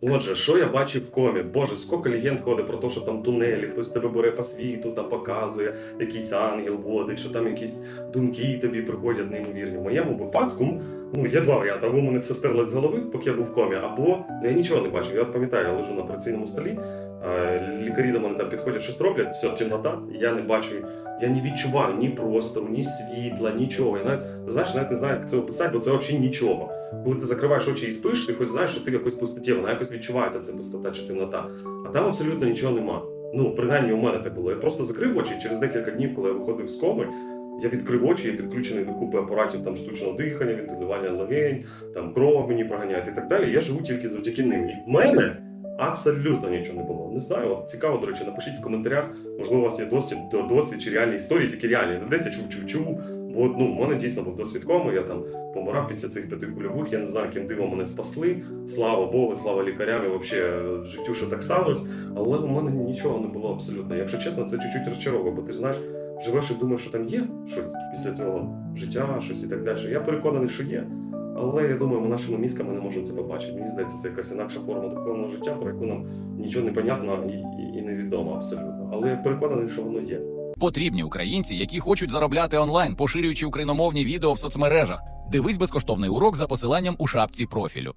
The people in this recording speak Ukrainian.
Отже, що я бачив в комі? Боже, скільки легенд ходить про те, що там тунелі, хтось тебе бере по світу, там показує, якийсь ангел водить, що там якісь думки тобі приходять неймовірні. В моєму випадку ну, є два варіанти. Або мене все стерлось з голови, поки я був в комі, або я нічого не бачив. Я от пам'ятаю, я лежу на операційному столі, е, лікарі до мене там підходять, щось роблять, все, темнота, я не бачу, я не відчуваю ні простору, ні світла, нічого. Я навіть, знаєш, навіть не знаю, як це описати, бо це взагалі нічого. Коли ти закриваєш очі і спиш, ти хоч знаєш, що ти в якось пустоті, вона якось відчувається ця пустота чи темнота. А там абсолютно нічого нема. Ну, принаймні у мене так було. Я просто закрив очі і через декілька днів, коли я виходив з коми, я відкрив очі, я підключений до купи апаратів там штучного дихання, вентилювання легень, там кров мені проганяють і так далі. Я живу тільки завдяки ним. В мене абсолютно нічого не було. Не знаю, от цікаво, до речі, напишіть в коментарях. Можливо, у вас є досвід, до- досвід чи реальні історії, тільки реальні. Десь я чув, чув, чув. Бо ну, в мене дійсно був досвід коми, я там помирав після цих п'яти кульових, я не знаю, яким дивом мене спасли. Слава Богу, слава лікарям і взагалі життю, що так сталося. Але у мене нічого не було абсолютно. Якщо чесно, це чуть-чуть розчаровує, бо ти знаєш, живеш і думаєш, що там є щось після цього життя, щось і так далі. Я переконаний, що є. Але я думаю, ми нашими мізками не можемо це побачити. Мені здається, це якась інакша форма духовного життя, про яку нам нічого не понятно і, і, і невідомо абсолютно. Але я переконаний, що воно є. Потрібні українці, які хочуть заробляти онлайн, поширюючи україномовні відео в соцмережах. Дивись безкоштовний урок за посиланням у шапці профілю.